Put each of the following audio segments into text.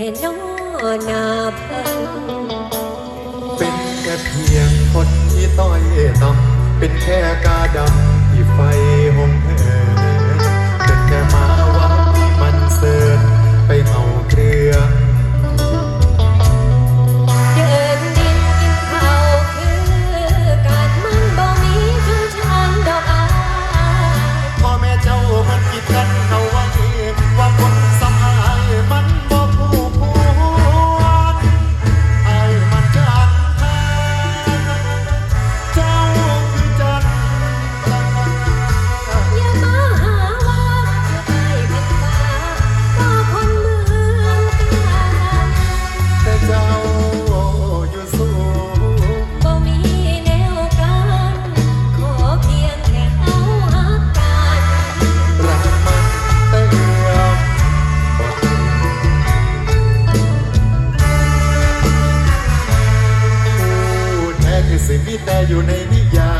แท้นอนาเพิ่เป็นแค่เพียงคนที่ต้อยต่ำเป็นแค่กาดำที่ไฟหง ชีวิตแต่อยู่ในนิยาย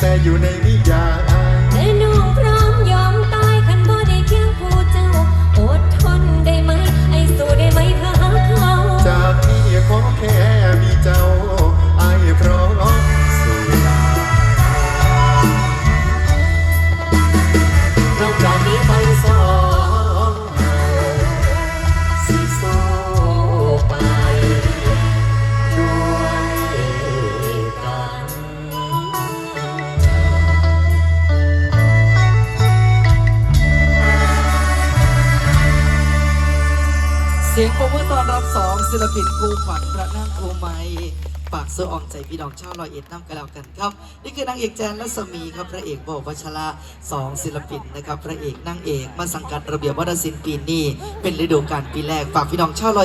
แต่อยู่ใน สียงปรบมือตอนรับสองศิลปินภูขวัญพระนางภูไม้ปากเสื้ออ่อนใจพี่น้องชาวลอยเอ็ดน้ำกันแล้วกันครับ นี่คือนางเอกแจนและสมีครับพระเอกโบวัชราสองศิลปินนะครับพระเอกนางเอกมาสังกัดระเบียบวัฒนศิลป์ปีนี้เป็นฤดูกาลปีแรกฝากพี่น้องชาวลอย